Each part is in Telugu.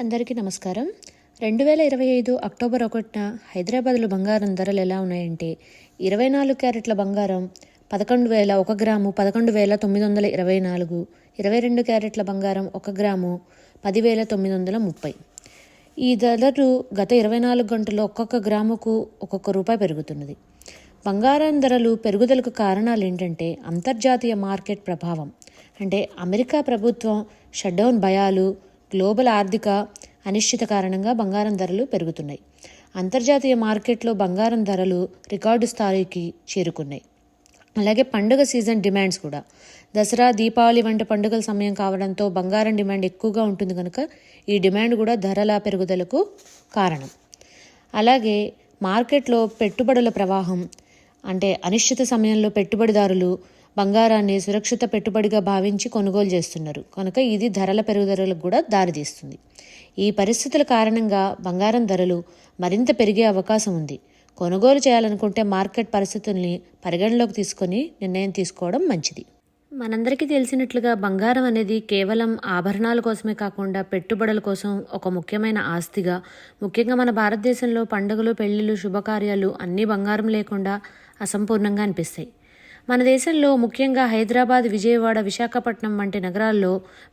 అందరికీ నమస్కారం. రెండు వేల ఇరవై ఐదు అక్టోబర్ ఒకటిన హైదరాబాద్లో బంగారం ధరలు ఎలా ఉన్నాయంటే ఇరవై నాలుగు క్యారెట్ల బంగారం పదకొండు వేల ఒక గ్రాము పదకొండు వేల తొమ్మిది వందల ఇరవై నాలుగు ఇరవై రెండు క్యారెట్ల బంగారం ఒక గ్రాము పదివేల తొమ్మిది వందల ముప్పై. ఈ ధరలు గత ఇరవై నాలుగు గంటల్లో ఒక్కొక్క గ్రాముకు ఒక్కొక్క రూపాయి పెరుగుతున్నది. బంగారం ధరలు పెరుగుదలకు కారణాలు ఏంటంటే అంతర్జాతీయ మార్కెట్ ప్రభావం. అంటే అమెరికా ప్రభుత్వం షట్డౌన్ భయాలు గ్లోబల్ ఆర్థిక అనిశ్చిత కారణంగా బంగారం ధరలు పెరుగుతున్నాయి. అంతర్జాతీయ మార్కెట్లో బంగారం ధరలు రికార్డు స్థాయికి చేరుకున్నాయి. అలాగే పండుగ సీజన్ డిమాండ్స్ కూడా. దసరా దీపావళి వంటి పండుగల సమయం కావడంతో బంగారం డిమాండ్ ఎక్కువగా ఉంటుంది కనుక ఈ డిమాండ్ కూడా ధరల పెరుగుదలకు కారణం. అలాగే మార్కెట్లో పెట్టుబడుల ప్రవాహం అంటే అనిశ్చిత సమయంలో పెట్టుబడిదారులు బంగారాన్ని సురక్షిత పెట్టుబడిగా భావించి కొనుగోలు చేస్తున్నారు. కనుక ఇది ధరల పెరుగుదలకు కూడా దారితీస్తుంది ఈ పరిస్థితుల కారణంగా బంగారం ధరలు మరింత పెరిగే అవకాశం ఉంది. కొనుగోలు చేయాలనుకుంటే మార్కెట్ పరిస్థితుల్ని పరిగణలోకి తీసుకొని నిర్ణయం తీసుకోవడం మంచిది. మనందరికీ తెలిసినట్లుగా బంగారం అనేది కేవలం ఆభరణాల కోసమే కాకుండా పెట్టుబడుల కోసం ఒక ముఖ్యమైన ఆస్తిగా ముఖ్యంగా మన భారతదేశంలో పండుగలు పెళ్ళిళ్ళు శుభకార్యాలు అన్నీ బంగారం లేకుండా అసంపూర్ణంగా అనిపిస్తాయి. మన దేశంలో ముఖ్యంగా హైదరాబాద్ విజయవాడ విశాఖపట్నం వంటి నగరాల్లో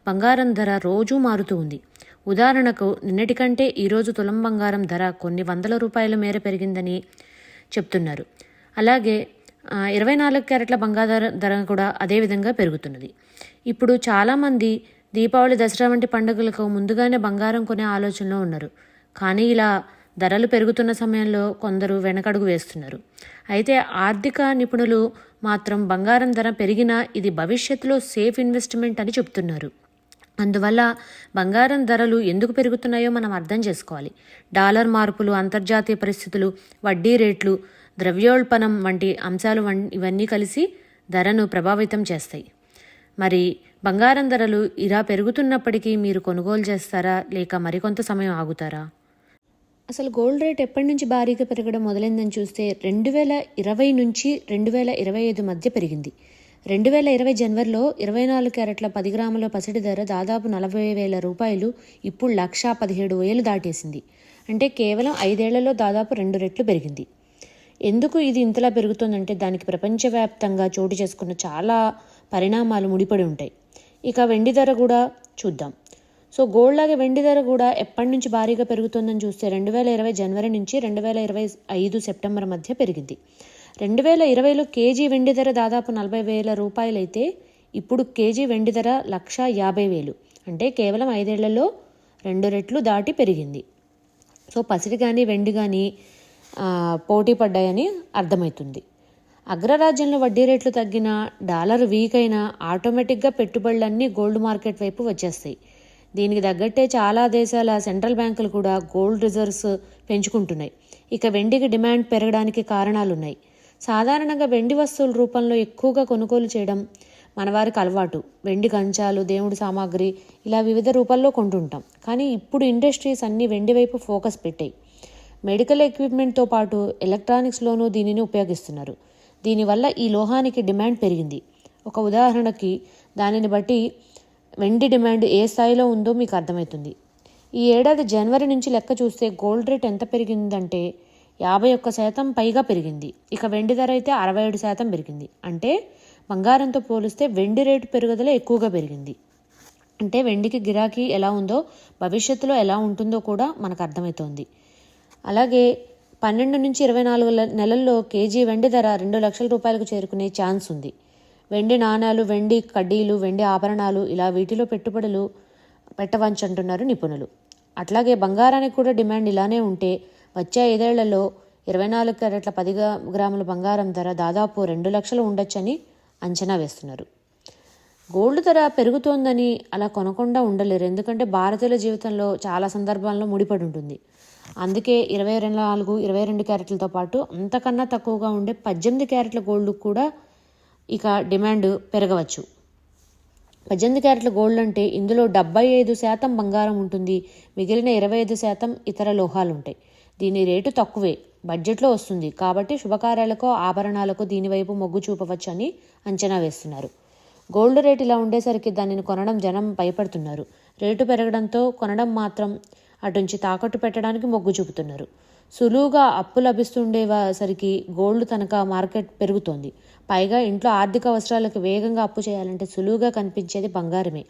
బంగారం ధర రోజూ మారుతూ ఉంది. ఉదాహరణకు నిన్నటి కంటే ఈరోజు తులం బంగారం ధర కొన్ని వందల రూపాయల మేర పెరిగిందని చెప్తున్నారు. అలాగే ఇరవై నాలుగు క్యారెట్ల బంగారు ధర కూడా అదేవిధంగా పెరుగుతున్నది. ఇప్పుడు చాలామంది దీపావళి దసరా వంటి పండుగలకు ముందుగానే బంగారం కొనే ఆలోచనలో ఉన్నారు. కానీ ఇలా ధరలు పెరుగుతున్న సమయంలో కొందరు వెనకడుగు వేస్తున్నారు. అయితే ఆర్థిక నిపుణులు మాత్రం బంగారం ధర పెరిగినా ఇది భవిష్యత్తులో సేఫ్ ఇన్వెస్ట్మెంట్ అని చెప్తున్నారు అందువల్ల బంగారం ధరలు ఎందుకు పెరుగుతున్నాయో మనం అర్థం చేసుకోవాలి. డాలర్ మార్పులు అంతర్జాతీయ పరిస్థితులు వడ్డీ రేట్లు ద్రవ్యోల్పణం వంటి అంశాలు ఇవన్నీ కలిసి ధరను ప్రభావితం చేస్తాయి. మరి బంగారం ధరలు ఇలా పెరుగుతున్నప్పటికీ మీరు కొనుగోలు చేస్తారా? లేక మరికొంత సమయం ఆగుతారా? అసలు గోల్డ్ రేట్ ఎప్పటి నుంచి భారీగా పెరగడం మొదలైందని చూస్తే రెండు వేల ఇరవై నుంచి రెండు వేల ఇరవై ఐదు మధ్య పెరిగింది. రెండు వేల ఇరవై జనవరిలో ఇరవై నాలుగు క్యారెట్ల పది గ్రాముల పసిడి ధర దాదాపు నలభై వేల రూపాయలు ఇప్పుడు లక్షా పదిహేడు వేలు దాటేసింది. అంటే కేవలం ఐదేళ్ళలో దాదాపు రెండు రెట్లు పెరిగింది. ఎందుకు ఇది ఇంతలా పెరుగుతుందంటే దానికి ప్రపంచవ్యాప్తంగా చోటు చేసుకున్న చాలా పరిణామాలు ముడిపడి ఉంటాయి. ఇక వెండి ధర కూడా చూద్దాం. సో గోల్డ్ లాగే వెండి ధర కూడా ఎప్పటి నుంచి భారీగా పెరుగుతుందని చూస్తే రెండు వేల ఇరవై జనవరి నుంచి రెండు వేల ఇరవై ఐదు సెప్టెంబర్ మధ్య పెరిగింది. రెండు వేల ఇరవైలో కేజీ వెండి ధర దాదాపు నలభై వేల రూపాయలైతే ఇప్పుడు కేజీ వెండి ధర లక్ష యాభై వేలు. అంటే కేవలం ఐదేళ్ళలో రెండు రెట్లు దాటి పెరిగింది. సో పసిడి కానీ వెండి కానీ పోటీ పడ్డాయని అర్థమవుతుంది. అగ్రరాజ్యంలో వడ్డీ రేట్లు తగ్గిన డాలర్ వీక్ అయినా ఆటోమేటిక్గా పెట్టుబడులన్నీ గోల్డ్ మార్కెట్ వైపు వచ్చేస్తాయి. దీనికి తగ్గట్టే చాలా దేశాల సెంట్రల్ బ్యాంకులు కూడా గోల్డ్ రిజర్వ్స్ పెంచుకుంటున్నాయి. ఇక వెండికి డిమాండ్ పెరగడానికి కారణాలున్నాయి. సాధారణంగా వెండి వస్తువుల రూపంలో ఎక్కువగా కొనుగోలు చేయడం మనవారికి అలవాటు. వెండి కంచాలు దేవుడి సామాగ్రి ఇలా వివిధ రూపాల్లో కొంటుంటాం. కానీ ఇప్పుడు ఇండస్ట్రీస్ అన్నీ వెండి వైపు ఫోకస్ పెట్టాయి. మెడికల్ ఎక్విప్మెంట్తో పాటు ఎలక్ట్రానిక్స్లోనూ దీనిని ఉపయోగిస్తున్నారు. దీనివల్ల ఈ లోహానికి డిమాండ్ పెరిగింది. ఒక ఉదాహరణకి దానిని బట్టి వెండి డిమాండ్ ఏ స్థాయిలో ఉందో మీకు అర్థమవుతుంది. ఈ ఏడాది జనవరి నుంచి లెక్క చూస్తే గోల్డ్ రేట్ ఎంత పెరిగిందంటే యాభై ఒక్క శాతం పైగా పెరిగింది. ఇక వెండి ధర అయితే అరవై ఏడు శాతం పెరిగింది. అంటే బంగారంతో పోలిస్తే వెండి రేటు పెరుగుదల ఎక్కువగా పెరిగింది. అంటే వెండికి గిరాకీ ఎలా ఉందో భవిష్యత్తులో ఎలా ఉంటుందో కూడా మనకు అర్థమవుతోంది. అలాగే పన్నెండు నుంచి ఇరవై నాలుగు నెలల్లో కేజీ వెండి ధర రెండు లక్షల రూపాయలకు చేరుకునే ఛాన్స్ ఉంది. వెండి నాణాలు వెండి కడ్డీలు వెండి ఆభరణాలు ఇలా వీటిలో పెట్టుబడులు పెట్టవచ్చంటున్నారు నిపుణులు. అట్లాగే బంగారానికి కూడా డిమాండ్ ఇలానే ఉంటే వచ్చే ఐదేళ్ళలో ఇరవై నాలుగు క్యారెట్ల పది గ్రాముల బంగారం ధర దాదాపు రెండు లక్షలు ఉండొచ్చని అంచనా వేస్తున్నారు. గోల్డ్ ధర పెరుగుతోందని అలా కొనకుండా ఉండలేరు. ఎందుకంటే భారతీయుల జీవితంలో చాలా సందర్భాల్లో ముడిపడి ఉంటుంది. అందుకే ఇరవై రెండు నాలుగు ఇరవై రెండు క్యారెట్లతో పాటు అంతకన్నా తక్కువగా ఉండే పద్దెనిమిది క్యారెట్ల గోల్డ్ కూడా ఇక డిమాండ్ పెరగవచ్చు. పద్దెనిమిది క్యారెట్ల గోల్డ్ అంటే ఇందులో డెబ్బై ఐదు శాతం బంగారం ఉంటుంది. మిగిలిన ఇరవై ఐదు శాతం ఇతర లోహాలు ఉంటాయి దీని రేటు తక్కువే. బడ్జెట్లో వస్తుంది. కాబట్టి శుభకార్యాలకు ఆభరణాలకు దీనివైపు మొగ్గు చూపవచ్చని అంచనా వేస్తున్నారు. గోల్డ్ రేట్ ఇలా ఉండేసరికి దానిని కొనడం జనం భయపడుతున్నారు. రేటు పెరగడంతో కొనడం మాత్రం అటుంచి తాకట్టు పెట్టడానికి మొగ్గు చూపుతున్నారు. సులువుగా అప్పు లభిస్తుండేసరికి గోల్డ్ తనక మార్కెట్ పెరుగుతోంది. పైగా ఇంట్లో ఆర్థిక అవసరాలకు వేగంగా అప్పు చేయాలంటే సులువుగా కనిపించేది బంగారమే.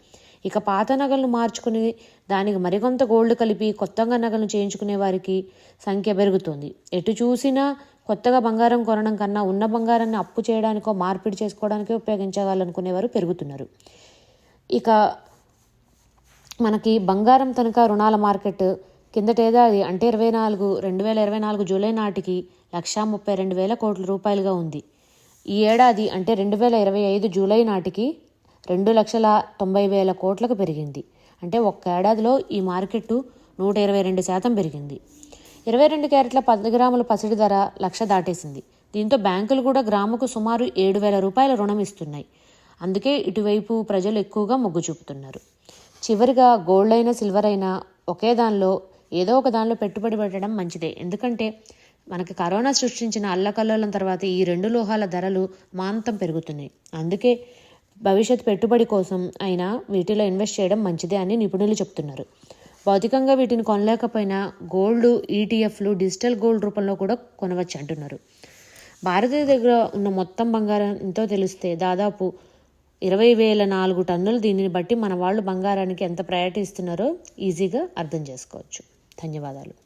ఇక పాత నగలను మార్చుకుని దానికి మరికొంత గోల్డ్ కలిపి కొత్తగా నగలను చేయించుకునే వారికి సంఖ్య పెరుగుతుంది. ఎటు చూసినా కొత్తగా బంగారం కొనడం కన్నా ఉన్న బంగారాన్ని అప్పు చేయడానికో మార్పిడి చేసుకోవడానికో ఉపయోగించగలనుకునేవారు పెరుగుతున్నారు. ఇక మనకి బంగారం తనఖా రుణాల మార్కెట్ కిందటేదాది అంటే ఇరవై నాలుగు రెండు వేల ఇరవై నాలుగు జూలై నాటికి లక్షా ముప్పై రెండు వేల కోట్ల రూపాయలుగా ఉంది. ఈ ఏడాది అంటే రెండు వేల ఇరవై ఐదు జూలై నాటికి రెండు లక్షల తొంభై వేల కోట్లకు పెరిగింది. అంటే ఒక్క ఏడాదిలో ఈ మార్కెట్ నూట ఇరవై రెండు శాతం పెరిగింది. ఇరవై రెండు క్యారెట్ల పది గ్రాముల పసిడి ధర లక్ష దాటేసింది. దీంతో బ్యాంకులు కూడా గ్రాముకు సుమారు ఏడు వేల రూపాయల రుణం ఇస్తున్నాయి. అందుకే ఇటువైపు ప్రజలు ఎక్కువగా మొగ్గు చూపుతున్నారు. చివరిగా గోల్డ్ అయినా సిల్వర్ అయినా ఒకే దానిలో ఏదో ఒక దానిలో పెట్టుబడి పెట్టడం మంచిదే. ఎందుకంటే మనకి కరోనా సృష్టించిన అల్లకల్లోలం తర్వాత ఈ రెండు లోహాల ధరలు మాంతం పెరుగుతున్నాయి. అందుకే భవిష్యత్ పెట్టుబడి కోసం అయినా వీటిలో ఇన్వెస్ట్ చేయడం మంచిదే అని నిపుణులు చెప్తున్నారు. భౌతికంగా వీటిని కొనలేకపోయినా గోల్డ్ ఈటీఎఫ్లు డిజిటల్ గోల్డ్ రూపంలో కూడా కొనవచ్చు అంటున్నారు. భారతీయ దగ్గర ఉన్న మొత్తం బంగారం ఎంతో తెలిస్తే దాదాపు ఇరవై వేల నాలుగు టన్నులు దీనిని బట్టి మన వాళ్ళు బంగారానికి ఎంత ప్రయాటిస్తున్నారో ఈజీగా అర్థం చేసుకోవచ్చు. ధన్యవాదాలు.